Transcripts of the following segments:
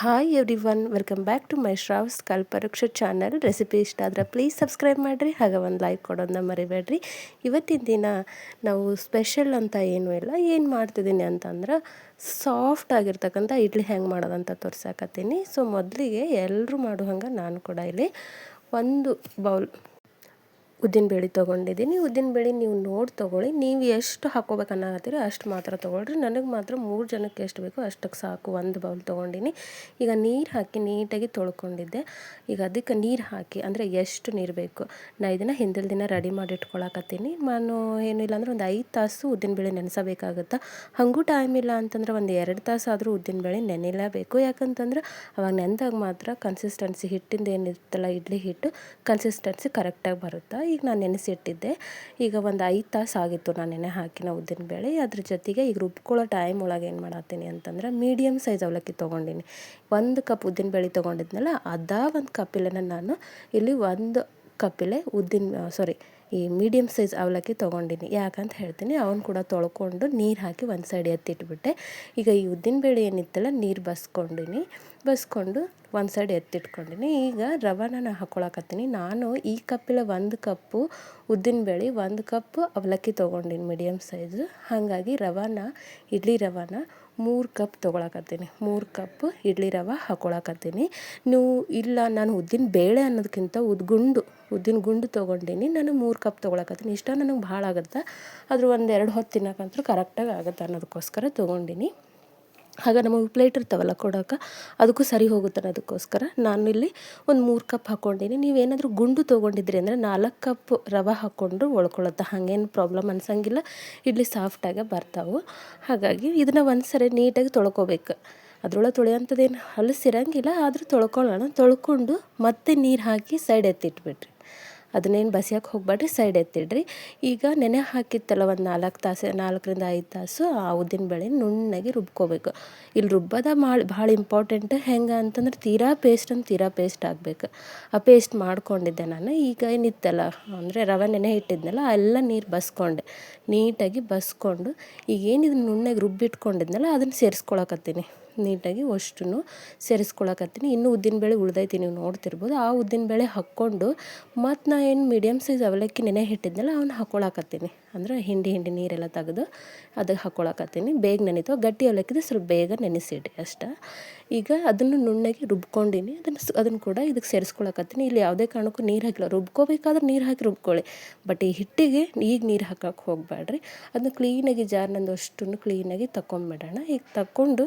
Hi everyone welcome back to my Shravs Kalpavriksha channel recipe ಇಷ್ಟ ಆದರೆ please subscribe ಮಾಡಿರಿ, ಹಾಗೆ ಒಂದು ಲೈಕ್ ಕೊಡೋದನ್ನ ಮರಿಬೇಡ್ರಿ. ಇವತ್ತಿನ ದಿನ ನಾವು ಸ್ಪೆಷಲ್ ಅಂತ ಏನೂ ಇಲ್ಲ, ಏನು ಮಾಡ್ತಿದ್ದೀನಿ ಅಂತಂದ್ರೆ ಸಾಫ್ಟ್ ಆಗಿರ್ತಕ್ಕಂಥ ಇಡ್ಲಿ ಹೆಂಗೆ ಮಾಡೋದಂತ ತೋರ್ಸಾಕತ್ತೀನಿ. ಸೊ ಮೊದಲಿಗೆ ಎಲ್ಲರೂ ಮಾಡೋ ಹಂಗೆ ನಾನು ಕೂಡ ಇಲ್ಲಿ ಒಂದು ಬೌಲ್ ಉದ್ದಿನಬೇಳೆ ತೊಗೊಂಡಿದ್ದೀನಿ. ಉದ್ದಿನ ಬೇಳೆ ನೀವು ನೋಡಿ ತೊಗೊಳ್ಳಿ. ನೀವು ಎಷ್ಟು ಹಾಕೋಬೇಕು ಅನ್ನಕತ್ತೀರಿ ಅಷ್ಟು ಮಾತ್ರ ತೊಗೊಳ್ರಿ. ನನಗೆ ಮಾತ್ರ ಮೂರು ಜನಕ್ಕೆ ಎಷ್ಟು ಬೇಕೋ ಅಷ್ಟಕ್ಕೆ ಸಾಕು. ಒಂದು ಬೌಲ್ ತೊಗೊಂಡಿನಿ. ಈಗ ನೀರು ಹಾಕಿ ನೀಟಾಗಿ ತೊಳ್ಕೊಂಡಿದ್ದೆ. ಈಗ ಅದಕ್ಕೆ ನೀರು ಹಾಕಿ ಅಂದರೆ ಎಷ್ಟು ನೀರು ಬೇಕು? ನಾ ಇದನ್ನು ಹಿಂದಿನ ದಿನ ರೆಡಿ ಮಾಡಿ ಇಟ್ಕೊಳಕತ್ತೀನಿ. ನಾನು ಏನಿಲ್ಲ ಅಂದ್ರೆ ಒಂದು ಐದು ತಾಸು ಉದ್ದಿನ ಬೇಳೆ ನೆನೆಸಬೇಕಾಗುತ್ತೆ? ಹಾಗೂ ಟೈಮ್ ಇಲ್ಲ ಅಂತಂದ್ರೆ ಒಂದು ಎರಡು ತಾಸು ಆದರೂ ಉದ್ದಿನಬೇಳೆ ನೆನೆಯಲೇಬೇಕು ಯಾಕಂತಂದ್ರೆ ಅವಾಗ ನೆನೆದಾಗ ಮಾತ್ರ ಕನ್ಸಿಸ್ಟೆನ್ಸಿ ಹಿಟ್ಟಿಂದ ಏನಿರ್ತಲ್ಲ ಇಡ್ಲಿ ಹಿಟ್ಟು ಕನ್ಸಿಸ್ಟೆನ್ಸಿ ಕರೆಕ್ಟಾಗಿ ಬರುತ್ತೆ? ಈಗ ನಾನು ನೆನೆಸಿಟ್ಟಿದ್ದೆ. ಈಗ ಒಂದು ಐದು ತಾಸು ಆಗಿತ್ತು ನಾನು ನೆನೆ ಹಾಕಿನ ಉದ್ದಿನ ಬೇಳೆ. ಅದ್ರ ಜೊತೆಗೆ ಈಗ ರುಬ್ಕೊಳ್ಳೋ ಟೈಮ್ ಒಳಗೆ ಏನು ಮಾಡತ್ತೀನಿ ಅಂತಂದ್ರೆ ಮೀಡಿಯಮ್ ಸೈಜ್ ಅವಲಕ್ಕಿ ತೊಗೊಂಡಿನಿ. ಒಂದು ಕಪ್ ಉದ್ದಿನ ಬೇಳೆ ತೊಗೊಂಡಿದ್ನಲ್ಲ, ಅದಾ ಒಂದು ಕಪ್ಪಿಲೆನ ನಾನು ಇಲ್ಲಿ ಒಂದು ಕಪ್ಪಿಲೆ ಉದ್ದಿನ ಸಾರಿ ಈ ಮೀಡಿಯಮ್ ಸೈಜ್ ಅವಲಕ್ಕಿ ತೊಗೊಂಡಿನಿ. ಯಾಕಂತ ಹೇಳ್ತೀನಿ, ಅವನು ಕೂಡ ತೊಳ್ಕೊಂಡು ನೀರು ಹಾಕಿ ಒಂದು ಸೈಡ್ ಎತ್ತಿಟ್ಬಿಟ್ಟೆ. ಈಗ ಈ ಉದ್ದಿನ ಬೇಳೆ ಏನಿತ್ತಲ್ಲ, ನೀರು ಬಸ್ಕೊಂಡಿನಿ. ಬಸ್ಕೊಂಡು ಒಂದು ಸೈಡ್ ಎತ್ತಿಟ್ಕೊಂಡಿನಿ. ಈಗ ರವಾನ ನಾನು ಹಾಕ್ಕೊಳಕತ್ತೀನಿ ನಾನು ಈ ಕಪ್ಪಿಲ್ಲ ಒಂದು ಕಪ್ಪು ಉದ್ದಿನಬೇಳೆ ಒಂದು ಕಪ್ ಅವಲಕ್ಕಿ ತೊಗೊಂಡಿನಿ ಮೀಡಿಯಮ್ ಸೈಜು ಹಾಗಾಗಿ ರವಾನ, ಇಡ್ಲಿ ರವಾನ ಮೂರು ಕಪ್ ತೊಗೊಳಕತ್ತೀನಿ. ಮೂರು ಕಪ್ ಇಡ್ಲಿ ರವೆ ಹಾಕೊಳಕತ್ತೀನಿ. ನೀವು ಇಲ್ಲ, ನಾನು ಉದ್ದಿನ ಬೇಳೆ ಅನ್ನೋದಕ್ಕಿಂತ ಉದ್ಗುಂಡು, ಉದ್ದಿನ ಗುಂಡು ತೊಗೊಂಡೀನಿ. ನಾನು ಮೂರು ಕಪ್ ತೊಗೊಳಕತ್ತೀನಿ. ಇಷ್ಟ ನನಗೆ ಭಾಳ ಆಗುತ್ತೆ. ಆದರೂ ಒಂದು ಎರಡು ಹೊತ್ತು ತಿನ್ನೋಕ್ಕಂತೂ ಕರೆಕ್ಟಾಗಿ ಆಗುತ್ತೆ ಅನ್ನೋದಕ್ಕೋಸ್ಕರ ತೊಗೊಂಡಿನಿ. ಹಾಗೆ ನಮಗೆ ಪ್ಲೇಟ್ ಇರ್ತಾವಲ್ಲ ಕೊಡೋಕೆ, ಅದಕ್ಕೂ ಸರಿ ಹೋಗುತ್ತೆ ಅನ್ನೋದಕ್ಕೋಸ್ಕರ ನಾನು ಇಲ್ಲಿ ಒಂದು ಮೂರು ಕಪ್ ಹಾಕ್ಕೊಂಡಿನಿ ನೀವೇನಾದರೂ ಗುಂಡು ತೊಗೊಂಡಿದ್ರಿ ಅಂದರೆ ನಾಲ್ಕು ಕಪ್ ರವೆ ಹಾಕ್ಕೊಂಡು ಒಳ್ಕೊಳ್ಳುತ್ತೆ. ಹಾಗೇನು ಪ್ರಾಬ್ಲಮ್ ಅನ್ಸಂಗಿಲ್ಲ. ಇಡ್ಲಿ ಸಾಫ್ಟಾಗೆ ಬರ್ತಾವೆ. ಹಾಗಾಗಿ ಇದನ್ನು ಒಂದು ಸರಿ ನೀಟಾಗಿ ತೊಳ್ಕೊಬೇಕು. ಅದ್ರೊಳಗೆ ತೊಳೆಯೋಂಥದ್ದೇನು ಹಲಸಿರಂಗಿಲ್ಲ ಆದರೂ ತೊಳ್ಕೊಳ್ಳೋಣ. ತೊಳ್ಕೊಂಡು ಮತ್ತೆ ನೀರು ಹಾಕಿ ಸೈಡ್ ಎತ್ತಿಟ್ಬಿಟ್ರಿ ಅದನ್ನೇನು ಬಸಿಯೋಕೆ ಹೋಗ್ಬೇಡ್ರಿ ಸೈಡ್ ಎತ್ತಿಡ್ರಿ. ಈಗ ನೆನೆ ಹಾಕಿತ್ತಲ್ಲ ಒಂದು ನಾಲ್ಕು ತಾಸು, ನಾಲ್ಕರಿಂದ ಐದು ತಾಸು, ಆ ಉದ್ದಿನ ಬೇಳೆ ನುಣ್ಣಗೆ ರುಬ್ಕೋಬೇಕು. ಇಲ್ಲಿ ರುಬ್ಬದ ಮಾಡಿ, ಭಾಳ ಇಂಪಾರ್ಟೆಂಟ್ ಹೆಂಗೆ ಅಂತಂದ್ರೆ ತೀರಾ ಪೇಸ್ಟ್ ಅಂತ ತೀರಾ ಪೇಸ್ಟ್ ಆಗಬೇಕು. ಆ ಪೇಸ್ಟ್ ಮಾಡ್ಕೊಂಡಿದ್ದೆ ನಾನು. ಈಗ ಏನಿತ್ತಲ್ಲ, ಅಂದರೆ ರವೆ ನೆನೆ ಇಟ್ಟಿದ್ನಲ್ಲ ಎಲ್ಲ ನೀರು ಬಸ್ಕೊಂಡೆ. ನೀಟಾಗಿ ಬಸ್ಕೊಂಡು, ಈಗ ಏನಿದು ನುಣ್ಣಗೆ ರುಬ್ಬಿಟ್ಕೊಂಡಿದ್ನಲ್ಲ, ಅದನ್ನು ಸೇರಿಸ್ಕೊಳಕತ್ತೀನಿ. ನೀಟಾಗಿ ಅಷ್ಟು ಸೇರಿಸ್ಕೊಳಕತ್ತೀನಿ. ಇನ್ನೂ ಉದ್ದಿನಬೇಳೆ ಉಳ್ದೈತಿ, ನೀವು ನೋಡ್ತಿರ್ಬೋದು. ಆ ಉದ್ದಿನಬೇಳೆ ಹಾಕ್ಕೊಂಡು ಮತ್ತು ನಾ ಏನು ಮೀಡಿಯಮ್ ಸೈಜ್ ಅವಲಕ್ಕಿ ನೆನೆ ಹಿಟ್ಟಿದ್ನಲ್ಲ, ಅವ್ನು ಹಾಕ್ಕೊಳಕತ್ತೀನಿ ಅಂದ್ರೆ ಹಿಂಡಿ ಹಿಂಡಿ ನೀರೆಲ್ಲ ತೆಗೆದು ಅದಕ್ಕೆ ಹಾಕ್ಕೊಳಕತ್ತೀನಿ ಬೇಗ ನೆನೀತು. ಗಟ್ಟಿ ಅವಲಕ್ಕಿದ್ರೆ ಸ್ವಲ್ಪ ಬೇಗ ನೆನೆಸಿಡಿ ಅಷ್ಟೇ. ಈಗ ಅದನ್ನು ನುಣ್ಣಗೆ ರುಬ್ಕೊಂಡಿನಿ. ಅದನ್ನು ಅದನ್ನು ಕೂಡ ಇದಕ್ಕೆ ಸೇರಿಸ್ಕೊಳಕತ್ತೀನಿ. ಇಲ್ಲಿ ಯಾವುದೇ ಕಾರಣಕ್ಕೂ ನೀರು ಹಾಕಿಲ್ಲ. ರುಬ್ಕೋಬೇಕಾದ್ರೆ ನೀರು ಹಾಕಿ ರುಬ್ಕೊಳ್ಳಿ. ಬಟ್ ಈ ಹಿಟ್ಟಿಗೆ ಈಗ ನೀರು ಹಾಕಕ್ಕೆ ಹೋಗಬೇಡ್ರಿ ಅದನ್ನ ಕ್ಲೀನಾಗಿ ಜಾರ್ನಂದು ಅಷ್ಟನ್ನು ಕ್ಲೀನಾಗಿ ತಗೊಂಬಿಡೋಣ ಈಗ ತಗೊಂಡು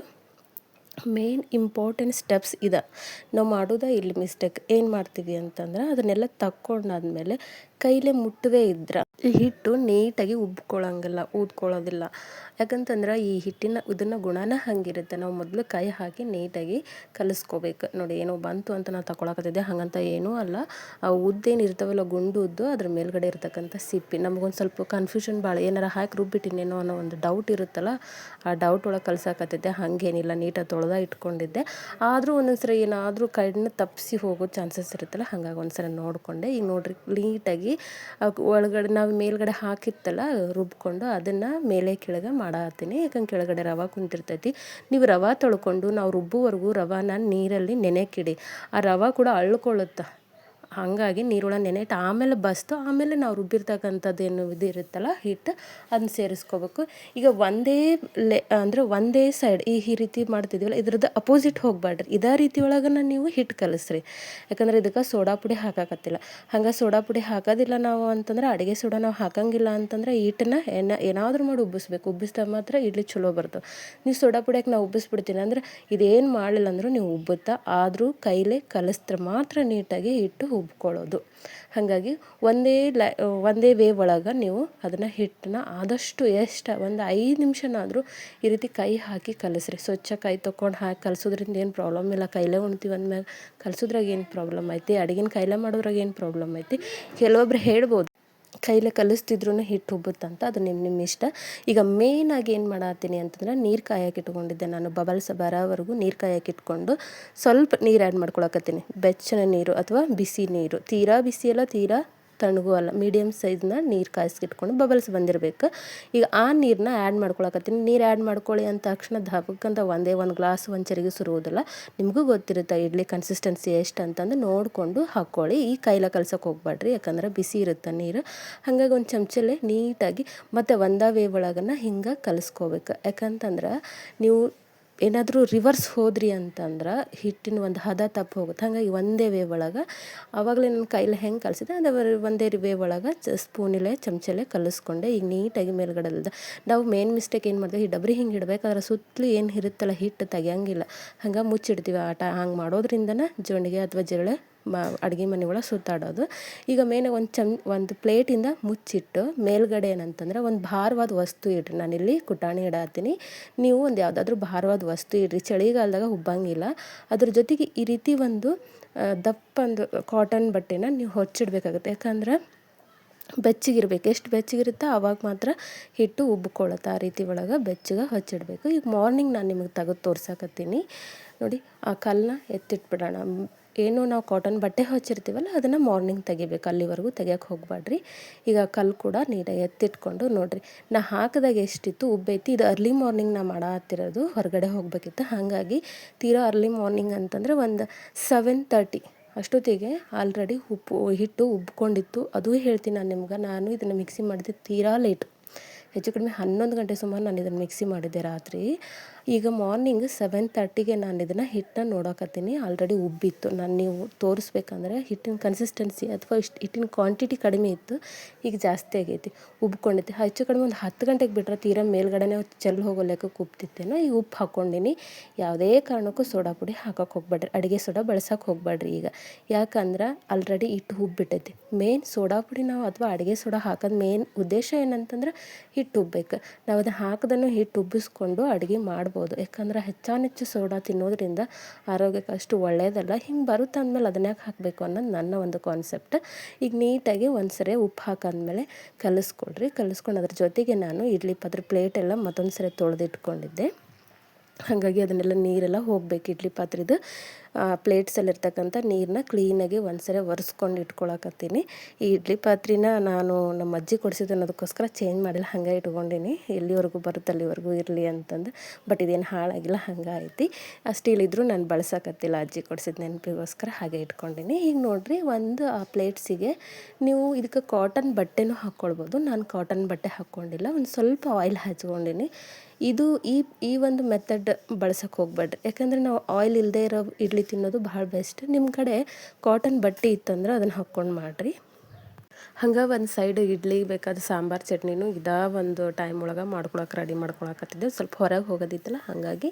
ಮೇನ್ ಇಂಪಾರ್ಟೆಂಟ್ ಸ್ಟೆಪ್ಸ್ ಇದೆ. ನಾವು ಮಾಡೋದ ಇಲ್ಲಿ ಮಿಸ್ಟೇಕ್ ಏನು ಮಾಡ್ತೀವಿ ಅಂತಂದ್ರೆ ಅದನ್ನೆಲ್ಲ ತಕ್ಕೊಂಡಾದ್ಮೇಲೆ ಕೈಲೇ ಮುಟ್ಟದೇ ಇದ್ರೆ ಹಿಟ್ಟು ನೀಟಾಗಿ ಉಬ್ಕೊಳ್ಳೋಂಗಿಲ್ಲ, ಊದ್ಕೊಳ್ಳೋದಿಲ್ಲ. ಯಾಕಂತಂದ್ರೆ ಈ ಹಿಟ್ಟಿನ, ಇದನ್ನು ಗುಣನ ಹಂಗಿರುತ್ತೆ. ನಾವು ಮೊದಲು ಕೈ ಹಾಕಿ ನೀಟಾಗಿ ಕಲಿಸ್ಕೋಬೇಕು. ನೋಡಿ, ಏನೋ ಬಂತು ಅಂತ ನಾವು ತಗೊಳಕತ್ತಿದ್ದೆ ಹಾಗಂತ ಏನೂ ಅಲ್ಲ. ಆ ಉದ್ದೇನು ಇರ್ತಾವಲ್ಲ ಗುಂಡು ಉದ್ದು ಅದ್ರ ಮೇಲ್ಗಡೆ ಇರ್ತಕ್ಕಂಥ ಸಿಪ್ಪಿ. ನಮಗೊಂದು ಸ್ವಲ್ಪ ಕನ್ಫ್ಯೂಷನ್ ಭಾಳ, ಏನಾರ ಹಾಕಿ ರುಬ್ಬಿಟ್ಟಿನೇನೋ ಅನ್ನೋ ಒಂದು ಡೌಟ್ ಇರುತ್ತಲ್ಲ, ಆ ಡೌಟ್ ಒಳಗೆ ಕಲ್ಸಾಕತ್ತಿದ್ದೆ. ಹಾಗೇನಿಲ್ಲ, ನೀಟಾಗಿ ತೊಳೆದ ಇಟ್ಕೊಂಡಿದ್ದೆ. ಆದರೂ ಒಂದೊಂದ್ಸರಿ ಏನಾದರೂ ಕೈನ ತಪ್ಪಿಸಿ ಹೋಗೋ ಚಾನ್ಸಸ್ ಇರುತ್ತಲ್ಲ, ಹಾಗಾಗಿ ಒಂದ್ಸರಿ ನೋಡಿಕೊಂಡೆ. ಈಗ ನೋಡ್ರಿ, ನೀಟಾಗಿ ಒಳಗಡೆ ನಾವು ಮೇಲ್ಗಡೆ ಹಾಕಿತ್ತಲ್ಲ, ರುಬ್ಕೊಂಡು ಅದನ್ನು ಮೇಲೆ ಕೆಳಗೆ ಮಾಡಾತೀನಿ ಯಾಕಂದ್ರೆ ಕೆಳಗಡೆ ರವೆ ಕುಂತಿರ್ತೈತಿ. ನೀವು ರವೆ ತೊಳ್ಕೊಂಡು ನಾವು ರುಬ್ಬುವರೆಗೂ ರವಾನ ನೀರಲ್ಲಿ ನೆನೆಕಿಡಿ. ಆ ರವೆ ಕೂಡ ಅಳ್ಕೊಳ್ಳುತ್ತೆ. ಹಾಗಾಗಿ ನೀರೊಳಗೆ ನೆನೆಟ್ಟು ಆಮೇಲೆ ಬಸ್ದು ಆಮೇಲೆ ನಾವು ರುಬ್ಬಿರ್ತಕ್ಕಂಥದ್ದು ಏನು ಇದು ಇರುತ್ತಲ್ಲ, ಹಿಟ್ಟು ಅದನ್ನ ಸೇರಿಸ್ಕೋಬೇಕು. ಈಗ ಒಂದೇ ಲೆ, ಅಂದರೆ ಒಂದೇ ಸೈಡ್ ಈ ಈ ರೀತಿ ಮಾಡ್ತಿದ್ದೀವಲ್ಲ, ಇದ್ರದ್ದು ಅಪೋಸಿಟ್ ಹೋಗ್ಬೇಡ್ರಿ ಇದೇ ರೀತಿ ಒಳಗನ ನೀವು ಹಿಟ್ಟು ಕಲಿಸ್ರಿ. ಯಾಕಂದ್ರೆ ಇದಕ್ಕೆ ಸೋಡಾ ಪುಡಿ ಹಾಕಾಕತ್ತಿಲ್ಲ. ಹಂಗೆ ಸೋಡಾ ಪುಡಿ ಹಾಕೋದಿಲ್ಲ ನಾವು ಅಂತಂದ್ರೆ ಅಡುಗೆ ಸೋಡಾ ನಾವು ಹಾಕಂಗಿಲ್ಲ ಅಂತಂದ್ರೆ ಹಿಟ್ಟನ್ನ ಏನ, ಏನಾದರೂ ಮಾಡಿ ಉಬ್ಬಿಸ್ಬೇಕು. ಉಬ್ಬಿಸ್ದಾಗ ಮಾತ್ರ ಇಡ್ಲಿ ಚಲೋ ಬರ್ತವೆ ನೀವು ಸೋಡಾ ಪುಡಿಯಾಗಿ ನಾವು ಉಬ್ಬಿಸ್ಬಿಡ್ತೀನಿ ಅಂದ್ರೆ ಇದೇನು ಮಾಡಲಿಲ್ಲ ಅಂದರೂ ನೀವು ಉಬ್ಬುತ್ತಾ, ಆದರೂ ಕೈಲೇ ಕಲಿಸ್ದ್ರೆ ಮಾತ್ರ ನೀಟಾಗಿ ಹಿಟ್ಟು ಉಬ್ಕೊಳ್ಳೋದು ಹಾಗಾಗಿ ಒಂದೇ ಲೈ, ಒಂದೇ ವೇ ಒಳಗೆ ನೀವು ಅದನ್ನು ಹಿಟ್ಟನ್ನ ಆದಷ್ಟು ಎಷ್ಟು ಒಂದು ಐದು ನಿಮಿಷನಾದರೂ ಈ ರೀತಿ ಕೈ ಹಾಕಿ ಕಲಸ್ರಿ. ಸ್ವಚ್ಛ ಕೈ ತೊಗೊಂಡು ಹಾಕಿ ಕಲಸೋದ್ರಿಂದ ಏನು ಪ್ರಾಬ್ಲಮ್ ಇಲ್ಲ. ಕೈಲೇ ಉಣ್ತೀವಿ ಅಂದಮ್ಯಾಗ ಕಲಸೋದ್ರಾಗ ಏನು ಪ್ರಾಬ್ಲಮ್ ಐತಿ? ಅಡುಗೆನ ಕೈಲೇ ಮಾಡೋದ್ರಾಗ ಏನು ಪ್ರಾಬ್ಲಮ್ ಐತಿ? ಕೆಲವೊಬ್ರು ಹೇಳ್ಬೋದು. ಕೈಲೇ ಕಲಿಸ್ತಿದ್ರು ಹಿಟ್ಟು ಉಬ್ಬುತ್ತಂತ ಅದು ನಿಮ್ಮ ನಿಮ್ಮ ಇಷ್ಟ. ಈಗ ಮೇಯ್ನಾಗಿ ಏನು ಮಾಡತ್ತೀನಿ ಅಂತಂದ್ರೆ ನೀರು ಕಾಯಕ್ಕೆ ಇಟ್ಕೊಂಡಿದ್ದೆ ನಾನು ಬಬಲ್ಸ ಬರೋವರೆಗೂ ನೀರು ಕಾಯಕ್ಕೆ ಇಟ್ಕೊಂಡು ಸ್ವಲ್ಪ ನೀರು ಆ್ಯಡ್ ಮಾಡ್ಕೊಳಕತ್ತೀನಿ. ಬೆಚ್ಚನೆ ನೀರು ಅಥವಾ ಬಿಸಿ ನೀರು, ತೀರಾ ಬಿಸಿ ಅಲ್ಲ, ತೀರಾ ತಣ್ಣಗೂ ಅಲ್ಲ ಮೀಡಿಯಮ್ ಸೈಜ್ನ ನೀರು ಕಾಯಿಸ್ಕಿಟ್ಕೊಂಡು ಬಬಲ್ಸ್ ಬಂದಿರಬೇಕು. ಈಗ ಆ ನೀರನ್ನ ಆ್ಯಡ್ ಮಾಡ್ಕೊಳಕತ್ತೀನಿ. ನೀರು ಆ್ಯಡ್ ಮಾಡ್ಕೊಳ್ಳಿ ಅಂತ ತಕ್ಷಣ ಧಬಕ್ಕಂತ ಒಂದೇ ಒಂದು ಗ್ಲಾಸ್ ಒಂದು ಚರಿಗೆ ಸುರುವುದಿಲ್ಲ. ನಿಮಗೂ ಗೊತ್ತಿರುತ್ತೆ ಇಡ್ಲಿ ಕನ್ಸಿಸ್ಟೆನ್ಸಿ ಎಷ್ಟು ಅಂತಂದು ನೋಡಿಕೊಂಡು ಹಾಕ್ಕೊಳ್ಳಿ. ಈ ಕೈಲ ಕಲ್ಸೋಕೆ ಹೋಗ್ಬೇಡ್ರಿ ಯಾಕಂದ್ರೆ ಬಿಸಿ ಇರುತ್ತೆ ನೀರು. ಹಾಗಾಗಿ ಒಂದು ಚಮಚಲ್ಲೇ ನೀಟಾಗಿ ಮತ್ತು ಒಂದೇ ವೇ ಒಳಗನ್ನ ಹಿಂಗೆ ಕಲಿಸ್ಕೋಬೇಕು. ಯಾಕಂತಂದ್ರೆ ನೀವು ಏನಾದರೂ ರಿವರ್ಸ್ ಹೋದ್ರಿ ಅಂತಂದ್ರೆ ಹಿಟ್ಟಿನ ಒಂದು ಹದ ತಪ್ಪು ಹೋಗುತ್ತೆ. ಹಾಗಾಗಿ ಒಂದೇ ವೇ ಒಳಗೆ ಆವಾಗಲೇ ನನ್ನ ಕೈಲಿ ಹೆಂಗೆ ಕಲಿಸಿದೆ ಅದೇ ಒಂದೇ ವೇ ಒಳಗೆ ಸ್ಪೂನಲ್ಲೇ ಚಮಚಲ್ಲೇ ಕಲಿಸ್ಕೊಂಡೆ. ಈಗ ನೀಟಾಗಿ ಮೇಲ್ಗಡೆ ನಾವು ಮೇನ್ ಮಿಸ್ಟೇಕ್ ಏನು ಮಾಡ್ತೀವಿ, ಈ ಡಬ್ರಿ ಹಿಂಗೆ ಇಡಬೇಕಾದ್ರೆ ಸುತ್ತಲೂ ಏನು ಇರುತ್ತಲ್ಲ ಹಿಟ್ಟು ತೆಗಿಯಂಗಿಲ್ಲ. ಹಂಗೆ ಮುಚ್ಚಿಡ್ತೀವಿ ಆಟ. ಹಂಗೆ ಮಾಡೋದ್ರಿಂದನೇ ಜೊಂಡಿಗೆ ಅಥವಾ ಜಿರಳೆ ಮ, ಅಡುಗೆ ಮನೆ ಒಳಗೆ ಸುತ್ತಾಡೋದು. ಈಗ ಮೇನಾಗಿ ಒಂದು ಚಮ್, ಒಂದು ಪ್ಲೇಟಿಂದ ಮುಚ್ಚಿಟ್ಟು ಮೇಲ್ಗಡೆ ಏನಂತಂದ್ರೆ ಒಂದು ಭಾರವಾದ ವಸ್ತು ಇಡ್ರಿ. ನಾನಿಲ್ಲಿ ಕುಟಾಣಿ ಇಡತ್ತೀನಿ ನೀವು ಒಂದು ಯಾವುದಾದ್ರೂ ಭಾರವಾದ ವಸ್ತು ಇಡ್ರಿ. ಚಳಿಗಾಲದಾಗ ಉಬ್ಬಂಗಿಲ್ಲ. ಅದ್ರ ಜೊತೆಗೆ ಈ ರೀತಿ ಒಂದು ದಪ್ಪ ಒಂದು ಕಾಟನ್ ಬಟ್ಟೆನ ನೀವು ಹೊಚ್ಚಿಡ್ಬೇಕಾಗುತ್ತೆ. ಯಾಕಂದ್ರೆ ಬೆಚ್ಚಗಿರ್ಬೇಕು. ಎಷ್ಟು ಬೆಚ್ಚಗಿರುತ್ತೋ ಆವಾಗ ಮಾತ್ರ ಹಿಟ್ಟು ಉಬ್ಬಿಕೊಳ್ಳುತ್ತೆ ಆ ರೀತಿ ಒಳಗೆ ಬೆಚ್ಚಗೆ ಹೊಚ್ಚಿಡ್ಬೇಕು. ಈಗ ಮಾರ್ನಿಂಗ್ ನಾನು ನಿಮಗೆ ತೆಗೆದು ತೋರ್ಸಕತ್ತೀನಿ. ನೋಡಿ, ಆ ಕಲ್ಲನ್ನ ಎತ್ತಿಟ್ಬಿಡೋಣ. ಏನು ನಾವು ಕಾಟನ್ ಬಟ್ಟೆ ಹಚ್ಚಿರ್ತೀವಲ್ಲ, ಅದನ್ನು ಮಾರ್ನಿಂಗ್ ತೆಗಿಬೇಕು. ಅಲ್ಲಿವರೆಗೂ ತೆಗಿಯೋಕೆ ಹೋಗಬೇಡ್ರಿ ಈಗ ಕಲ್ಲು ಕೂಡ ನೀಟಾಗಿ ಎತ್ತಿಟ್ಕೊಂಡು ನೋಡಿರಿ. ನಾ ಹಾಕಿದಾಗ ಎಷ್ಟಿತ್ತು? ಉಬ್ಬೈತಿ. ಇದು ಅರ್ಲಿ ಮಾರ್ನಿಂಗ್ ನಾ ಮಾಡತ್ತಿರೋದು ಹೊರಗಡೆ ಹೋಗಬೇಕಿತ್ತು. ಹಾಗಾಗಿ ತೀರಾ ಅರ್ಲಿ ಮಾರ್ನಿಂಗ್ ಅಂತಂದರೆ ಒಂದು ಸೆವೆನ್ ತರ್ಟಿ ಅಷ್ಟೊತ್ತಿಗೆ ಆಲ್ರೆಡಿ ಉಪ್ಪು, ಹಿಟ್ಟು ಉಬ್ಕೊಂಡಿತ್ತು. ಅದು ಹೇಳ್ತೀನಿ ನಾನು ನಿಮ್ಗೆ. ನಾನು ಇದನ್ನು ಮಿಕ್ಸಿ ಮಾಡಿದೆ ತೀರಾ ಲೇಟ್ ಹೆಚ್ಚು ಕಡಿಮೆ ಹನ್ನೊಂದು ಗಂಟೆ ಸುಮಾರು ನಾನು ಇದನ್ನು ಮಿಕ್ಸಿ ಮಾಡಿದ್ದೆ ರಾತ್ರಿ. ಈಗ ಮಾರ್ನಿಂಗ್ ಸೆವೆನ್ ತರ್ಟಿಗೆ ನಾನು ಇದನ್ನು ಹಿಟ್ಟನ್ನ ನೋಡಕತ್ತೀನಿ. ಆಲ್ರೆಡಿ ಉಬ್ಬಿತ್ತು. ನಾನು ನೀವು ತೋರಿಸ್ಬೇಕಂದ್ರೆ ಹಿಟ್ಟಿನ ಕನ್ಸಿಸ್ಟೆನ್ಸಿ ಅಥವಾ ಇಷ್ಟು ಹಿಟ್ಟಿನ ಕ್ವಾಂಟಿಟಿ ಕಡಿಮೆ ಇತ್ತು. ಈಗ ಜಾಸ್ತಿ ಆಗೈತಿ. ಉಬ್ಕೊಂಡಿದ್ದೆ. ಹೆಚ್ಚು ಕಡಿಮೆ ಒಂದು ಹತ್ತು ಗಂಟೆಗೆ ಬಿಟ್ಟರೆ ತೀರಾ ಮೇಲ್ಗಡೆನೇ ಚೆಲ್ಲಿ ಹೋಗೋ ಲೆಕ್ಕ ಉಪ್ತಿತ್ತೇನೋ ಈ ಉಪ್ಪು ಹಾಕ್ಕೊಂಡಿನಿ. ಯಾವುದೇ ಕಾರಣಕ್ಕೂ ಸೋಡಾ ಪುಡಿ ಹಾಕೋಕೆ ಹೋಗ್ಬೇಡ್ರಿ. ಅಡುಗೆ ಸೋಡಾ ಬಳಸೋಕೆ ಹೋಗ್ಬೇಡ್ರಿ ಈಗ. ಯಾಕಂದ್ರೆ ಆಲ್ರೆಡಿ ಹಿಟ್ಟು ಉಬ್ಬಿಟ್ಟೈತಿ. ಮೇನ್ ಸೋಡಾ ಪುಡಿ ನಾವು ಅಥವಾ ಅಡುಗೆ ಸೋಡಾ ಹಾಕೋದು ಮೇನ್ ಉದ್ದೇಶ ಏನಂತಂದ್ರೆ ಹಿಟ್ಟು ಉಬ್ಬೇಕು. ನಾವು ಅದನ್ನು ಹಾಕದನ್ನು ಹಿಟ್ಟು ಉಬ್ಬಿಸ್ಕೊಂಡು ಅಡುಗೆ ಮಾಡ್ಬೋದು ಮಾಡ್ಬೋದು. ಯಾಕಂದ್ರೆ ಹೆಚ್ಚಾನೆಚ್ಚು ಸೋಡಾ ತಿನ್ನೋದ್ರಿಂದ ಆರೋಗ್ಯಕ್ಕೆ ಅಷ್ಟು ಒಳ್ಳೆಯದಲ್ಲ ಹಿಂಗೆ ಬರುತ್ತೆ ಅಂದಮೇಲೆ ಅದನ್ನ ಯಾಕೆ ಹಾಕಬೇಕು ಅನ್ನೋದು ನನ್ನ ಒಂದು ಕಾನ್ಸೆಪ್ಟ್ ಈಗ ನೀಟಾಗಿ ಒಂದು ಸರಿ ಉಪ್ಪು ಹಾಕಾದ್ಮೇಲೆ ಕಲಿಸ್ಕೊಳ್ರಿ. ಕಲಿಸ್ಕೊಂಡು ಅದ್ರ ಜೊತೆಗೆ ನಾನು ಇಡ್ಲಿ ಪದ್ರ ಪ್ಲೇಟೆಲ್ಲ ಮತ್ತೊಂದು ಸರಿ ತೊಳೆದಿಟ್ಕೊಂಡಿದ್ದೆ. ಹಾಗಾಗಿ ಅದನ್ನೆಲ್ಲ ನೀರೆಲ್ಲ ಹೋಗ್ಬೇಕು ಇಡ್ಲಿ ಪಾತ್ರೆದು. ಪ್ಲೇಟ್ಸಲ್ಲಿರ್ತಕ್ಕಂಥ ನೀರನ್ನ ಕ್ಲೀನಾಗಿ ಒಂದ್ಸರಿ ಒರೆಸ್ಕೊಂಡು ಇಟ್ಕೊಳಕತ್ತೀನಿ. ಈ ಇಡ್ಲಿ ಪಾತ್ರಿನ ನಾನು ನಮ್ಮ ಅಜ್ಜಿ ಕೊಡಿಸಿದ್ದು ಅನ್ನೋದಕ್ಕೋಸ್ಕರ ಚೇಂಜ್ ಮಾಡಿಲ್ಲ, ಹಂಗೆ ಇಟ್ಕೊಂಡೀನಿ. ಎಲ್ಲಿವರೆಗೂ ಬರುತ್ತೆ ಅಲ್ಲಿವರೆಗೂ ಇರಲಿ ಅಂತಂದು. ಬಟ್ ಇದೇನು ಹಾಳಾಗಿಲ್ಲ ಹಂಗೆ ಐತಿ ಸ್ಟೀಲ್ ಇದ್ದರೂ ನಾನು ಬಳಸಕತ್ತಿಲ್ಲ, ಅಜ್ಜಿ ಕೊಡಿಸಿದ ನೆನಪಿಗೋಸ್ಕರ ಹಾಗೆ ಇಟ್ಕೊಂಡೀನಿ. ಈಗ ನೋಡಿರಿ, ಒಂದು ಆ ಪ್ಲೇಟ್ಸಿಗೆ ನೀವು ಇದಕ್ಕೆ ಕಾಟನ್ ಬಟ್ಟೆನೂ ಹಾಕ್ಕೊಳ್ಬೋದು. ನಾನು ಕಾಟನ್ ಬಟ್ಟೆ ಹಾಕ್ಕೊಂಡಿಲ್ಲ, ಒಂದು ಸ್ವಲ್ಪ ಆಯಿಲ್ ಹಚ್ಕೊಂಡಿನಿ. ಇದು ಈ ಈ ಒಂದು ಮೆಥಡ್ ಬಳಸೋಕೆ ಹೋಗ್ಬೇಡ್ರಿ. ಯಾಕಂದರೆ ನಾವು ಆಯಿಲ್ ಇಲ್ಲದೆ ಇರೋ ಇಡ್ಲಿ ತಿನ್ನೋದು ಭಾಳ ಬೆಸ್ಟ್. ನಿಮ್ಮ ಕಡೆ ಕಾಟನ್ ಬಟ್ಟೆ ಇತ್ತಂದ್ರೆ ಅದನ್ನು ಹಾಕ್ಕೊಂಡು ಮಾಡಿರಿ. ಹಂಗೆ ಒಂದು ಸೈಡ್ ಇಡ್ಲಿ ಬೇಕಾದ ಸಾಂಬಾರು, ಚಟ್ನಿನೂ ಇದಾ ಒಂದು ಟೈಮ್ ಒಳಗೆ ಮಾಡ್ಕೊಳಕ್ಕೆ ರೆಡಿ ಮಾಡ್ಕೊಳಕತ್ತಿದ್ದೆ. ಸ್ವಲ್ಪ ಹೊರಗೆ ಹೋಗೋದಿತ್ತಲ್ಲ, ಹಾಗಾಗಿ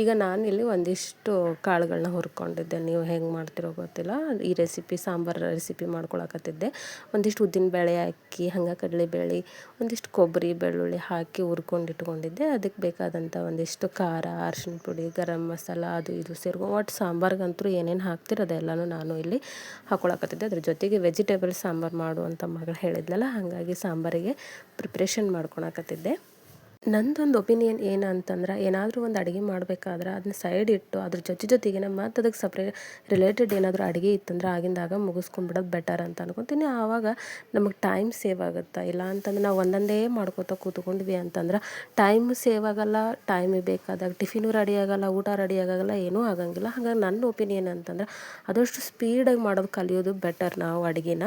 ಈಗ ನಾನು ಇಲ್ಲಿ ಒಂದಿಷ್ಟು ಕಾಳುಗಳನ್ನ ಹುರ್ಕೊಂಡಿದ್ದೆ. ನೀವು ಹೆಂಗೆ ಮಾಡ್ತಿರೋ ಗೊತ್ತಿಲ್ಲ. ಈ ರೆಸಿಪಿ ಸಾಂಬಾರು ರೆಸಿಪಿ ಮಾಡ್ಕೊಳಕತ್ತಿದ್ದೆ. ಒಂದಿಷ್ಟು ಉದ್ದಿನ ಬೇಳೆ ಹಾಕಿ, ಹಂಗೆ ಕಡಲೆಬೇಳೆ ಒಂದಿಷ್ಟು ಕೊಬ್ಬರಿ, ಬೆಳ್ಳುಳ್ಳಿ ಹಾಕಿ ಹುರ್ಕೊಂಡು ಇಟ್ಕೊಂಡಿದ್ದೆ. ಅದಕ್ಕೆ ಬೇಕಾದಂಥ ಒಂದಿಷ್ಟು ಖಾರ, ಅರಿಶಿಣ ಪುಡಿ, ಗರಂ ಮಸಾಲ, ಅದು ಇದು ಸೇರ್ಕೊ ಒಟ್ಟು ಸಾಂಬಾರ್ಗಂತೂ ಏನೇನು ಹಾಕ್ತಿರೋದೆಲ್ಲನೂ ನಾನು ಇಲ್ಲಿ ಹಾಕೊಳಕತ್ತಿದ್ದೆ. ಅದ್ರ ಜೊತೆಗೆ ವೆಜಿಟೇಬಲ್ ಸಾಂಬಾರು ಮಾಡು ಅಂತ ಮಗಳು ಹೇಳಿದ್ಲಲ್ಲ ಹಾಗಾಗಿ ಸಾಂಬಾರಿಗೆ ಪ್ರಿಪ್ರೇಷನ್ ಮಾಡ್ಕೊಳಕತ್ತಿದ್ದೆ ನಂದೊಂದು ಒಪಿನಿಯನ್ ಏನು ಅಂತಂದ್ರೆ, ಏನಾದರೂ ಒಂದು ಅಡುಗೆ ಮಾಡಬೇಕಾದ್ರೆ ಅದನ್ನ ಸೈಡ್ ಇಟ್ಟು, ಅದ್ರ ಜೊತೆ ಜೊತೆಗೆ ಮತ್ತು ಅದಕ್ಕೆ ಸಪ್ರೇಟ್ ರಿಲೇಟೆಡ್ ಏನಾದರೂ ಅಡುಗೆ ಇತ್ತಂದ್ರೆ ಆಗಿಂದಾಗ ಮುಗಿಸ್ಕೊಂಡ್ಬಿಡೋದು ಬೆಟರ್ ಅಂತ ಅನ್ಕೊತೀನಿ. ಆವಾಗ ನಮಗೆ ಟೈಮ್ ಸೇವ್ ಆಗುತ್ತೆ? ಇಲ್ಲ ಅಂತಂದ್ರೆ ನಾವು ಒಂದೊಂದೇ ಮಾಡ್ಕೋತಾ ಕೂತ್ಕೊಂಡ್ವಿ ಅಂತಂದ್ರೆ ಟೈಮ್ ಸೇವ್ ಆಗಲ್ಲ ಟೈಮ್ ಬೇಕಾದಾಗ ಟಿಫಿನೂ ರೆಡಿ ಆಗಲ್ಲ, ಊಟ ರೆಡಿ ಆಗೋಲ್ಲ, ಏನೂ ಆಗಂಗಿಲ್ಲ. ಹಾಗಾಗಿ ನನ್ನ ಒಪಿನಿಯನ್ ಅಂತಂದ್ರೆ ಆದಷ್ಟು ಸ್ಪೀಡಾಗಿ ಮಾಡೋದು ಕಲಿಯೋದು ಬೆಟರ್ ನಾವು ಅಡುಗೆನ.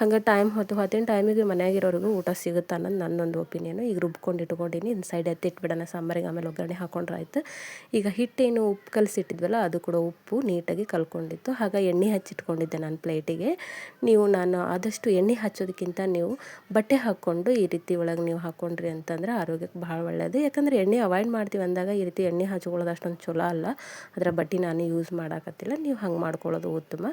ಹಾಗೆ ಟೈಮ್ ಹೊತ್ತು ಹೊತ್ತಿನ ಟೈಮಿಗೆ ಮನೆಯಾಗಿರೋರಿಗೂ ಊಟ ಸಿಗುತ್ತೆ ಅನ್ನೋದು ನನ್ನೊಂದು ಒಪಿನಿಯನು ಈಗ ರುಬ್ಕೊಂಡು ಇಟ್ಕೊಂಡಿನಿ ಒಂದು ಸೈಡ್ ಎತ್ತಿಟ್ಬಿಡೋಣ ಸಾಂಬಾರಿಗೆ ಆಮೇಲೆ ಒಗ್ಗರಣೆ ಹಾಕೊಂಡ್ರೆ ಆಯಿತು. ಈಗ ಹಿಟ್ಟೇನು ಉಪ್ಪು ಕಲಸಿಟ್ಟಿದ್ವಲ್ಲ, ಅದು ಕೂಡ ಉಪ್ಪು ನೀಟಾಗಿ ಕಲ್ಕೊಂಡಿತ್ತು. ಆಗ ಎಣ್ಣೆ ಹಚ್ಚಿಟ್ಕೊಂಡಿದ್ದೆ ನಾನು ಪ್ಲೇಟಿಗೆ. ನೀವು ನಾನು ಆದಷ್ಟು ಎಣ್ಣೆ ಹಚ್ಚೋದಕ್ಕಿಂತ ನೀವು ಬಟ್ಟೆ ಹಾಕ್ಕೊಂಡು ಈ ರೀತಿ ಒಳಗೆ ನೀವು ಹಾಕ್ಕೊಂಡ್ರಿ ಅಂತಂದ್ರೆ ಆರೋಗ್ಯಕ್ಕೆ ಭಾಳ ಒಳ್ಳೆಯದು ಯಾಕಂದರೆ ಎಣ್ಣೆ ಅವಾಯ್ಡ್ ಮಾಡ್ತೀವಿ ಅಂದಾಗ ಈ ರೀತಿ ಎಣ್ಣೆ ಹಚ್ಕೊಳ್ಳೋದು ಅಷ್ಟೊಂದು ಚಲೋ ಅಲ್ಲ. ಅದರ ಬಟ್ಟೆ ನಾನು ಯೂಸ್ ಮಾಡೋಕತ್ತಿಲ್ಲ, ನೀವು ಹಂಗೆ ಮಾಡ್ಕೊಳ್ಳೋದು ಉತ್ತಮ.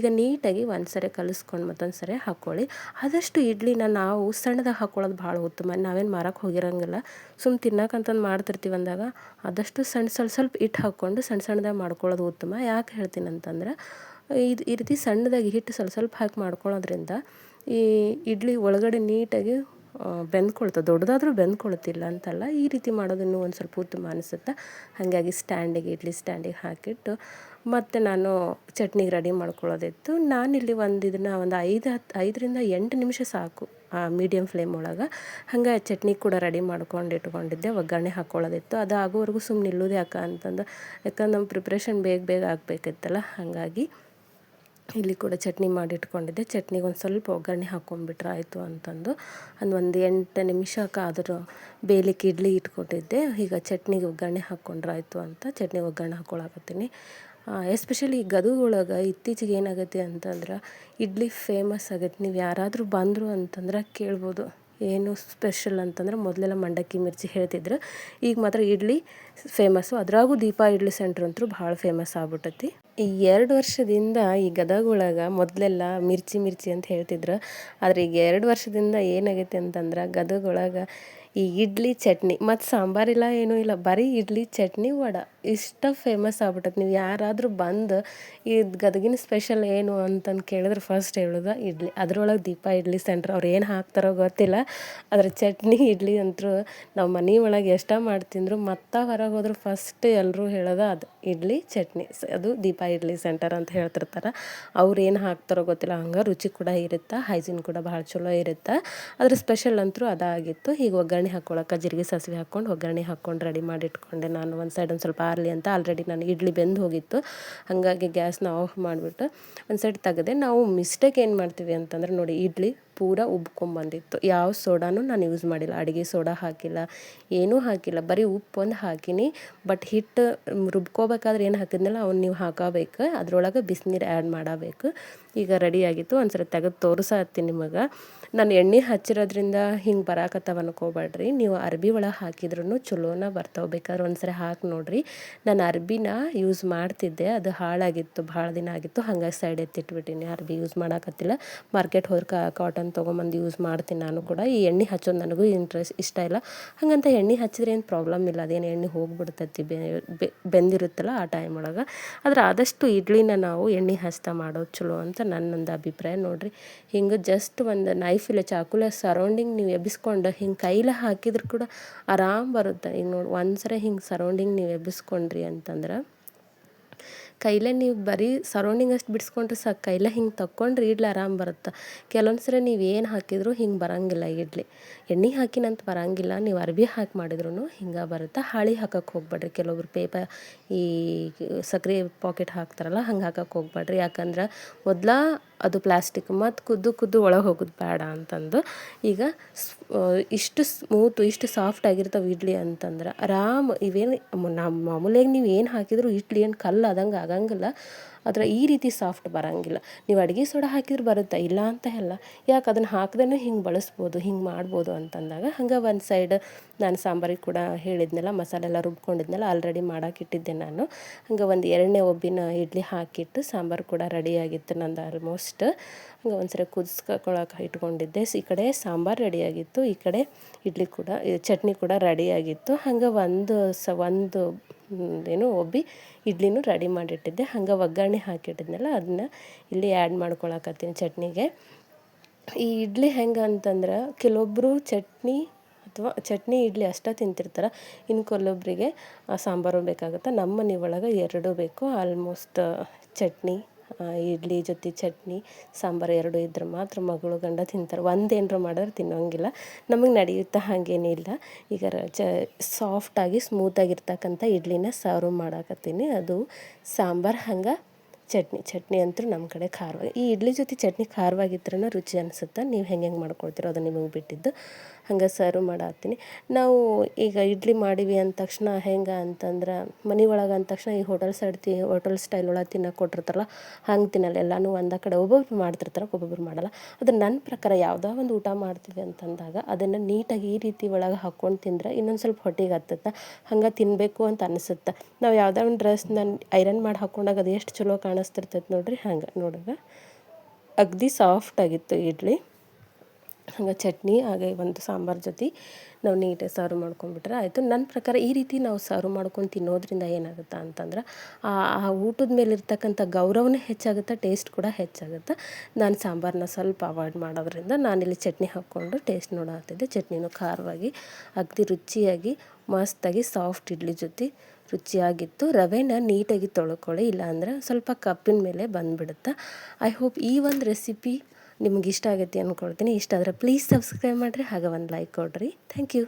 ಈಗ ನೀಟಾಗಿ ಒಂದು ಸರಿ ಕಲಿಸ್ಕೊಂಡು ಮತ್ತೊಂದು ಸರಿ ಹಾಕ್ಕೊಳ್ಳಿ ಆದಷ್ಟು ಇಡ್ಲಿನ ನಾವು ಸಣ್ಣದಾಗ ಹಾಕ್ಕೊಳ್ಳೋದು ಭಾಳ ಉತ್ತಮ. ನಾವೇನು ಮಾರಕ್ಕೆ ಹೋಗಿರಂಗಿಲ್ಲ. ಸುಮ್ಮ ತಿನ್ನಕ್ಕಂತಂದು ಮಾಡ್ತಿರ್ತೀವಿ ಅಂದಾಗ ಆದಷ್ಟು ಸಣ್ಣ ಸ್ವಲ್ಪ ಸ್ವಲ್ಪ ಹಿಟ್ಟು ಹಾಕ್ಕೊಂಡು ಸಣ್ಣ ಸಣ್ಣದಾಗಿ ಮಾಡ್ಕೊಳ್ಳೋದು ಉತ್ತಮ. ಯಾಕೆ ಹೇಳ್ತೀನಿ ಅಂತಂದ್ರೆ ಇದು ಈ ರೀತಿ ಸಣ್ಣದಾಗಿ ಹಿಟ್ಟು ಸ್ವಲ್ಪ ಸ್ವಲ್ಪ ಹಾಕಿ ಮಾಡ್ಕೊಳ್ಳೋದ್ರಿಂದ ಈ ಇಡ್ಲಿ ಒಳಗಡೆ ನೀಟಾಗಿ ಬೆಂದ್ಕೊಳ್ತದೆ ದೊಡ್ಡದಾದರೂ ಬೆಂದ್ಕೊಳ್ತಿಲ್ಲ ಅಂತಲ್ಲ ಈ ರೀತಿ ಮಾಡೋದನ್ನು ಒಂದು ಸ್ವಲ್ಪ ಉತ್ತಮ ಅನಿಸುತ್ತೆ? ಹಾಗಾಗಿ ಸ್ಟ್ಯಾಂಡಿಗೆ ಇಡ್ಲಿ ಸ್ಟ್ಯಾಂಡಿಗೆ ಹಾಕಿಟ್ಟು ಮತ್ತು ನಾನು ಚಟ್ನಿಗೆ ರೆಡಿ ಮಾಡ್ಕೊಳ್ಳೋದಿತ್ತು. ನಾನಿಲ್ಲಿ ಒಂದು ಇದನ್ನು ಒಂದು ಐದು ಹತ್ತು ಐದರಿಂದ ಎಂಟು ನಿಮಿಷ ಸಾಕು ಮೀಡಿಯಮ್ ಫ್ಲೇಮ್ ಒಳಗೆ. ಹಂಗೆ ಚಟ್ನಿ ಕೂಡ ರೆಡಿ ಮಾಡ್ಕೊಂಡು ಇಟ್ಕೊಂಡಿದ್ದೆ, ಒಗ್ಗರಣೆ ಹಾಕ್ಕೊಳ್ಳೋದಿತ್ತು ಅದು ಆಗೋವರೆಗೂ ಸುಮ್ಮನೆ ನಿಲ್ಲೋದು ಯಾಕೆ ಅಂತಂದು, ಯಾಕಂದ್ರೆ ನಮ್ಮ ಪ್ರಿಪ್ರೇಷನ್ ಬೇಗ ಬೇಗ ಆಗಬೇಕಿತ್ತಲ್ಲ, ಹಾಗಾಗಿ ಇಲ್ಲಿ ಕೂಡ ಚಟ್ನಿ ಮಾಡಿ ಇಟ್ಕೊಂಡಿದ್ದೆ ಚಟ್ನಿಗೆ ಒಂದು ಸ್ವಲ್ಪ ಒಗ್ಗರಣೆ ಹಾಕ್ಕೊಂಡ್ಬಿಟ್ರೆ ಆಯಿತು ಅಂತಂದು. ಒಂದು ಒಂದು ಎಂಟು ನಿಮಿಷಕ್ಕಾದರೂ ಬೇಲಿಕ್ಕೆ ಇಡ್ಲಿ ಇಟ್ಕೊಟ್ಟಿದ್ದೆ. ಈಗ ಚಟ್ನಿಗೆ ಒಗ್ಗರಣೆ ಹಾಕ್ಕೊಂಡ್ರೆ ಆಯಿತು ಅಂತ, ಚಟ್ನಿಗೆ ಒಗ್ಗರಣೆ ಹಾಕ್ಕೊಳಕತ್ತೀನಿ ಎಸ್ಪೆಷಲಿ ಗದಗೊಳಗೆ ಇತ್ತೀಚೆಗೆ ಏನಾಗತ್ತೆ ಅಂತಂದ್ರೆ ಇಡ್ಲಿ ಫೇಮಸ್ ಆಗತ್ತೆ. ನೀವು ಯಾರಾದರೂ ಬಂದರು ಅಂತಂದ್ರೆ ಕೇಳ್ಬೋದು. ಏನು ಸ್ಪೆಷಲ್ ಅಂತಂದ್ರೆ ಮೊದಲೆಲ್ಲ ಮಂಡಕ್ಕಿ ಮಿರ್ಚಿ ಹೇಳ್ತಿದ್ರು. ಈಗ ಮಾತ್ರ ಇಡ್ಲಿ ಫೇಮಸ್ಸು ಅದ್ರಾಗೂ ದೀಪ ಇಡ್ಲಿ ಸೆಂಟ್ರ್ ಅಂತೂ ಭಾಳ ಫೇಮಸ್ ಆಗ್ಬಿಟ್ಟೈತಿ ಈ ಎರಡು ವರ್ಷದಿಂದ ಈ ಗದಗ ಮೊದಲೆಲ್ಲ ಮಿರ್ಚಿ ಮಿರ್ಚಿ ಅಂತ ಹೇಳ್ತಿದ್ರು. ಆದರೆ ಈಗ ಎರಡು ವರ್ಷದಿಂದ ಏನಾಗೈತೆ ಅಂತಂದ್ರೆ ಗದಗ ಈ ಇಡ್ಲಿ ಚಟ್ನಿ, ಮತ್ತು ಸಾಂಬಾರಿಲ್ಲ ಏನೂ ಇಲ್ಲ, ಬರೀ ಇಡ್ಲಿ ಚಟ್ನಿ ವಡೆ. ಇಷ್ಟ ಫೇಮಸ್ ಆಗ್ಬಿಟ್ಟೈತೆ. ನೀವು ಯಾರಾದರೂ ಬಂದು ಈ ಗದಗಿನ ಸ್ಪೆಷಲ್ ಏನು ಅಂತಂದು ಕೇಳಿದ್ರೆ ಫಸ್ಟ್ ಹೇಳೋದು, ಇಡ್ಲಿ. ಅದ್ರೊಳಗೆ ದೀಪ ಇಡ್ಲಿ ಸೆಂಟ್ರ್ ಅವ್ರು ಏನು ಹಾಕ್ತಾರೋ ಗೊತ್ತಿಲ್ಲ. ಅದ್ರ ಚಟ್ನಿ, ಇಡ್ಲಿ ಅಂತೂ ನಾವು ಮನೆ ಒಳಗೆ ಎಷ್ಟ ಮಾಡ್ತಿದ್ರು, ಮತ್ತೆ ಹೊರಗೆ ಹೋದ್ರೆ ಫಸ್ಟ್ ಎಲ್ಲರೂ ಹೇಳೋದು ಅದು, ಇಡ್ಲಿ ಚಟ್ನಿ. ಅದು ದೀಪ ಇಡ್ಲಿ ಸೆಂಟರ್ ಅಂತ ಹೇಳ್ತಿರ್ತಾರೆ. ಅವ್ರು ಏನು ಹಾಕ್ತಾರೋ ಗೊತ್ತಿಲ್ಲ, ಹಂಗೆ ರುಚಿ ಕೂಡ ಇರುತ್ತೆ ಹೈಜೀನ್ ಕೂಡ ಭಾಳ ಚಲೋ ಇರುತ್ತೆ. ಅದ್ರ ಸ್ಪೆಷಲ್ ಅಂತೂ ಅದಾಗಿತ್ತು. ಈಗ ಒಗ್ಗರಣೆ ಹಾಕ್ಕೊಳಕ್ಕೆ ಜೀರಿಗೆ ಸಾಸಿವೆ ಹಾಕ್ಕೊಂಡು ಒಗ್ಗರಣೆ ಹಾಕ್ಕೊಂಡು ರೆಡಿ ಮಾಡಿ ಇಟ್ಕೊಂಡೆ ನಾನು ಒಂದು ಸೈಡ್ ಒಂದು ಸ್ವಲ್ಪ ಆರಲಿ ಅಂತ ಆಲ್ರೆಡಿ ನಾನು ಇಡ್ಲಿ ಬೆಂದು ಹೋಗಿತ್ತು. ಹಾಗಾಗಿ ಗ್ಯಾಸ್ನ ಆಫ್ ಮಾಡಿಬಿಟ್ಟು ಒಂದು ಸೈಡ್ ತೆಗೆದೆ. ನಾವು ಮಿಸ್ಟೇಕ್ ಏನು ಮಾಡ್ತೀವಿ ಅಂತಂದ್ರೆ ನೋಡಿ, ಇಡ್ಲಿ ಪೂರ ಉಬ್ಕೊಂಬಂದಿತ್ತು ಯಾವ ಸೋಡಾನು ನಾನು ಯೂಸ್ ಮಾಡಿಲ್ಲ. ಅಡುಗೆ ಸೋಡಾ ಹಾಕಿಲ್ಲ, ಏನೂ ಹಾಕಿಲ್ಲ. ಬರೀ ಉಪ್ಪು ಒಂದು ಹಾಕಿನಿ. ಬಟ್ ಹಿಟ್ಟು ರುಬ್ಕೋಬೇಕಾದ್ರೆ ಏನು ಹಾಕಿದ್ನಲ್ಲ, ಅವ್ನು ನೀವು ಹಾಕಬೇಕು. ಅದ್ರೊಳಗೆ ಬಿಸಿನೀರು ಆ್ಯಡ್ ಮಾಡಬೇಕು. ಈಗ ರೆಡಿ ರೆಡಿಯಾಗಿತ್ತು ಒಂದ್ಸರಿ ತೆಗೆದು ತೋರಿಸತ್ತೀನಿ ನಿಮಗೆ. ನಾನು ಎಣ್ಣೆ ಹಚ್ಚಿರೋದ್ರಿಂದ ಹಿಂಗೆ ಬರಾಕತ್ತವ ಅನ್ಕೋಬೇಡ್ರಿ ನೀವು ಅರ್ಬಿ ಒಳಗೆ ಹಾಕಿದ್ರೂ ಚಲೋನ ಬರ್ತಾವೆ. ಬೇಕಾದ್ರೆ ಒಂದ್ಸರಿ ಹಾಕಿ ನೋಡ್ರಿ. ನಾನು ಅರ್ಬಿನ ಯೂಸ್ ಮಾಡ್ತಿದ್ದೆ. ಅದು ಹಾಳಾಗಿತ್ತು. ಭಾಳ ದಿನ ಆಗಿತ್ತು. ಹಂಗಾಗಿ ಸೈಡ್ ಎತ್ತಿಟ್ಬಿಟ್ಟಿನಿ. ಅರ್ಬಿ ಯೂಸ್ ಮಾಡೋಕತ್ತಿಲ್ಲ. ಮಾರ್ಕೆಟ್ ಹೋದ್ರೆ ಕಾಟನ್ ತೊಗೊಂಬಂದು ಯೂಸ್ ಮಾಡ್ತೀನಿ ನಾನು ಕೂಡ. ಈ ಎಣ್ಣೆ ಹಚ್ಚೋದು ನನಗೂ ಇಂಟ್ರೆಸ್ಟ್ ಇಷ್ಟ ಇಲ್ಲ. ಹಾಗಂತ ಎಣ್ಣೆ ಹಚ್ಚಿದ್ರೆ ಏನು ಪ್ರಾಬ್ಲಮ್ ಇಲ್ಲ. ಅದೇನು ಎಣ್ಣೆ ಹೋಗ್ಬಿಡ್ತೈತಿ ಬೆಂದಿರುತ್ತಲ್ಲ ಆ ಟೈಮ್ ಒಳಗೆ. ಆದ್ರೆ ಆದಷ್ಟು ಇಡ್ಲಿನ ನಾವು ಎಣ್ಣೆ ಹಚ್ತಾ ಮಾಡೋದು ಚಲೋ ಅಂತ ನನ್ನೊಂದು ಅಭಿಪ್ರಾಯ ನೋಡಿರಿ. ಹಿಂಗೆ ಜಸ್ಟ್ ಒಂದು ನೈಫ್ ಇಲ್ಲ, ಚಾಕುಲ ಸರೌಂಡಿಂಗ್ ನೀವು ಎಬ್ಬಿಸ್ಕೊಂಡು ಹಿಂಗೆ ಕೈಲ ಹಾಕಿದ್ರು ಕೂಡ ಆರಾಮ್ ಬರುತ್ತೆ. ಈಗ ನೋಡಿ, ಒಂದ್ಸರಿ ಹಿಂಗೆ ಸರೌಂಡಿಂಗ್ ನೀವು ಎಬ್ಬಿಸ್ಕೊಂಡ್ರಿ ಅಂತಂದ್ರೆ ಕೈಲೇ ನೀವು ಬರೀ ಸರೌಂಡಿಂಗ್ ಅಷ್ಟು ಬಿಡಿಸ್ಕೊಂಡ್ರೆ ಸಾಕು. ಕೈಲೇ ಹಿಂಗೆ ತಕ್ಕೊಂಡ್ರೆ ಇಡ್ಲಿ ಆರಾಮ್ ಬರುತ್ತೆ. ಕೆಲವೊಂದು ಸರಿ ನೀವು ಏನು ಹಾಕಿದರೂ ಹಿಂಗೆ ಬರೋಂಗಿಲ್ಲ ಇಡ್ಲಿ. ಎಣ್ಣೆ ಹಾಕಿನಂತ ಬರೋಂಗಿಲ್ಲ. ನೀವು ಅರ್ಬಿ ಹಾಕಿ ಮಾಡಿದ್ರೂ ಹಿಂಗೆ ಬರುತ್ತೆ. ಹಾಳಿ ಹಾಕಕ್ಕೆ ಹೋಗ್ಬೇಡ್ರಿ. ಕೆಲವೊಬ್ರು ಪೇಪರ್ ಈ ಸಕ್ಕರೆ ಪಾಕೆಟ್ ಹಾಕ್ತಾರಲ್ಲ, ಹಂಗೆ ಹಾಕಕ್ಕೆ ಹೋಗ್ಬೇಡ್ರಿ. ಯಾಕಂದ್ರೆ ಮೊದ್ಲ ಅದು ಪ್ಲಾಸ್ಟಿಕ್ ಮತ್ತು ಕುದ್ದು ಕುದ್ದು ಒಳಗೆ ಹೋಗೋದು ಬೇಡ ಅಂತಂದು. ಈಗ ಇಷ್ಟು ಸ್ಮೂತು, ಇಷ್ಟು ಸಾಫ್ಟ್ ಆಗಿರ್ತಾವೆ ಇಡ್ಲಿ ಅಂತಂದ್ರೆ ಆರಾಮ್ ಇವೇನು ನಮ್ಮ ಮಾಮೂಲಿಯಾಗಿ ನೀವು ಏನು ಹಾಕಿದರೂ ಇಡ್ಲಿ ಏನು ಕಲ್ಲು ಆದಂಗೆ ಆಗಂಗಿಲ್ಲ. ಆದರೆ ಈ ರೀತಿ ಸಾಫ್ಟ್ ಬರೋಂಗಿಲ್ಲ. ನೀವು ಅಡುಗೆ ಸೋಡಾ ಹಾಕಿದ್ರೆ ಬರುತ್ತೆ? ಇಲ್ಲ ಅಂತ ಅಲ್ಲ. ಯಾಕೆ ಅದನ್ನು ಹಾಕ್ದೇ ಹಿಂಗೆ ಬಳಸ್ಬೋದು, ಹಿಂಗೆ ಮಾಡ್ಬೋದು ಅಂತಂದಾಗ ಹಂಗೆ ಒಂದು ಸೈಡ್ ನಾನು ಸಾಂಬಾರಿಗೆ ಕೂಡ ಹೇಳಿದ್ನಲ್ಲ ಮಸಾಲೆ ಎಲ್ಲ ರುಬ್ಕೊಂಡಿದ್ನಲ್ಲ ಆಲ್ರೆಡಿ ಮಾಡೋಕ್ಕಿಟ್ಟಿದ್ದೆ ನಾನು. ಹಂಗೆ ಒಂದು ಎರಡನೇ ಒಬ್ಬಿನ ಇಡ್ಲಿ ಹಾಕಿಟ್ಟು ಸಾಂಬಾರು ಕೂಡ ರೆಡಿಯಾಗಿತ್ತು ನಂದು ಆಲ್ಮೋಸ್ಟ್ ಹಂಗೆ ಒಂದ್ಸರಿ ಕುದಿಸ್ಕೊಳಕ್ಕೆ ಇಟ್ಕೊಂಡಿದ್ದೆ. ಈ ಕಡೆ ಸಾಂಬಾರು ರೆಡಿಯಾಗಿತ್ತು ಈ ಕಡೆ ಇಡ್ಲಿ ಕೂಡ ಚಟ್ನಿ ಕೂಡ ರೆಡಿಯಾಗಿತ್ತು ಹಂಗೆ ಒಂದು ಸ, ಒಂದು ಏನು ಒಬ್ಬಿ ಇಡ್ಲಿನೂ ರೆಡಿ ಮಾಡಿಟ್ಟಿದ್ದೆ. ಹಂಗೆ ಒಗ್ಗರಣೆ ಹಾಕಿಟ್ಟಿದ್ನಲ್ಲ ಅದನ್ನ ಇಲ್ಲಿ ಆ್ಯಡ್ ಮಾಡ್ಕೊಳಕತ್ತೀನಿ ಚಟ್ನಿಗೆ. ಈ ಇಡ್ಲಿ ಹೆಂಗೆ ಅಂತಂದ್ರೆ ಕೆಲವೊಬ್ಬರು ಚಟ್ನಿ ಅಥವಾ ಚಟ್ನಿ ಇಡ್ಲಿ ಅಷ್ಟೇ ತಿಂತಿರ್ತಾರೆ ಇನ್ನು ಕೆಲವೊಬ್ಬರಿಗೆ ಸಾಂಬಾರು ಬೇಕಾಗುತ್ತೆ. ನಮ್ಮ ಮನೆ ಒಳಗೆ ಎರಡೂ ಬೇಕು ಆಲ್ಮೋಸ್ಟ್ ಚಟ್ನಿ. ಇಡ್ಲಿ ಜೊತೆ ಚಟ್ನಿ, ಸಾಂಬಾರು ಎರಡು ಇದ್ರೆ ಮಾತ್ರ ಮಗಳು ಗಂಡ ತಿಂತಾರೆ. ಒಂದೇನರ ಮಾಡಿದ್ರೆ ತಿನ್ನೋಂಗಿಲ್ಲ. ನಮಗೆ ನಡೆಯುತ್ತೆ ಹಾಗೇನಿಲ್ಲ ಈಗ ಚ ಸಾಫ್ಟಾಗಿ ಸ್ಮೂತಾಗಿರ್ತಕ್ಕಂಥ ಇಡ್ಲಿನ ಸರ್ವ್ ಮಾಡಾಕತ್ತೀನಿ. ಅದು ಸಾಂಬಾರು ಹಂಗೆ ಚಟ್ನಿ ಚಟ್ನಿ ಅಂತೂ ನಮ್ಮ ಕಡೆ ಖಾರವಾಗಿ, ಈ ಇಡ್ಲಿ ಜೊತೆ ಚಟ್ನಿ ಖಾರವಾಗಿದ್ರೂ ರುಚಿ ಅನಿಸುತ್ತೆ? ನೀವು ಹೆಂಗೆ ಹೆಂಗೆ ಮಾಡ್ಕೊಳ್ತೀರೋ ಅದು ನಿಮಗೆ ಬಿಟ್ಟಿದ್ದು. ಹಂಗೆ ಸರ್ವ್ ಮಾಡತ್ತೀನಿ. ನಾವು ಈಗ ಇಡ್ಲಿ ಮಾಡೀವಿ ಅಂದ ತಕ್ಷಣ ಹೆಂಗೆ ಅಂತಂದ್ರೆ ಮನೆ ಒಳಗೆ ಅಂದ ತಕ್ಷಣ ಈ ಹೋಟೆಲ್ ಸೈಡ್ ತಿ, ಹೋಟೆಲ್ ಸ್ಟೈಲ್ ಒಳಗೆ ತಿನ್ನೋಕೆ ಕೊಟ್ಟಿರ್ತಾರಲ್ಲ ಹಂಗೆ ತಿನ್ನಲ್ಲ. ಎಲ್ಲನೂ ಒಂದೇ ಕಡೆ ಒಬ್ಬೊಬ್ರು ಮಾಡ್ತಿರ್ತಾರೆ, ಒಬ್ಬೊಬ್ರು ಮಾಡಲ್ಲ. ಅದು ನನ್ನ ಪ್ರಕಾರ ಯಾವುದೋ ಒಂದು ಊಟ ಮಾಡ್ತೀವಿ ಅಂತಂದಾಗ ಅದನ್ನು ನೀಟಾಗಿ ಈ ರೀತಿ ಒಳಗೆ ಹಾಕ್ಕೊಂಡು ತಿಂದರೆ ಇನ್ನೊಂದು ಸ್ವಲ್ಪ ಹೊಟ್ಟೆಗೆ ಹತ್ತತ್ತ, ಹಂಗೆ ತಿನ್ನಬೇಕು ಅಂತ ಅನಿಸುತ್ತೆ. ನಾವು ಯಾವುದೋ ಒಂದು ಡ್ರೆಸ್ ನಾನು ಐರನ್ ಮಾಡಿ ಹಾಕ್ಕೊಂಡಾಗ ಅದು ಎಷ್ಟು ಚಲೋ ಕಾಣಿಸ್ತಿರ್ತೈತೆ ನೋಡಿರಿ ಹಂಗೆ ನೋಡಿದ್ರೆ ಸಾಫ್ಟ್ ಆಗಿತ್ತು ಇಡ್ಲಿ. ಹಂಗೆ ಚಟ್ನಿ, ಹಾಗೆ ಒಂದು ಸಾಂಬಾರು ಜೊತೆ ನಾವು ನೀಟಾಗಿ ಸರ್ವ್ ಮಾಡ್ಕೊಂಡ್ಬಿಟ್ರೆ ಆಯಿತು. ನನ್ನ ಪ್ರಕಾರ ಈ ರೀತಿ ನಾವು ಸರ್ವ್ ಮಾಡ್ಕೊಂಡು ತಿನ್ನೋದ್ರಿಂದ ಏನಾಗುತ್ತೆ ಅಂತಂದ್ರೆ, ಆ ಆ ಊಟದ ಮೇಲೆ ಇರ್ತಕ್ಕಂಥ ಗೌರವನೇ ಹೆಚ್ಚಾಗುತ್ತೆ, ಟೇಸ್ಟ್ ಕೂಡ ಹೆಚ್ಚಾಗುತ್ತೆ. ನಾನು ಸಾಂಬಾರನ್ನ ಸ್ವಲ್ಪ ಅವಾಯ್ಡ್ ಮಾಡೋದ್ರಿಂದ ನಾನಿಲ್ಲಿ ಚಟ್ನಿ ಹಾಕ್ಕೊಂಡು ಟೇಸ್ಟ್ ನೋಡತ್ತಿದ್ದೆ ಚಟ್ನಿನೂ ಖಾರವಾಗಿ ಅಗ್ದಿ ರುಚಿಯಾಗಿ, ಮಸ್ತಾಗಿ, ಸಾಫ್ಟ್ ಇಡ್ಲಿ ಜೊತೆ ರುಚಿಯಾಗಿತ್ತು. ರವೆನ ನೀಟಾಗಿ ತೊಳ್ಕೊಳ್ಳಿ, ಇಲ್ಲಾಂದರೆ ಸ್ವಲ್ಪ ಕಪ್ಪಿನ ಮೇಲೆ ಬಂದುಬಿಡುತ್ತೆ. ಐ ಹೋಪ್ ಈ ಒಂದು ರೆಸಿಪಿ ನಿಮ್ಗೆ ಇಷ್ಟ ಆಗೈತಿ ಅಂದ್ಕೊಳ್ತೀನಿ ಇಷ್ಟ ಆದರೆ ಪ್ಲೀಸ್ ಸಬ್ಸ್ಕ್ರೈಬ್ ಮಾಡಿರಿ. ಹಾಗೆ ಒಂದು ಲೈಕ್ ಕೊಡಿರಿ. Thank you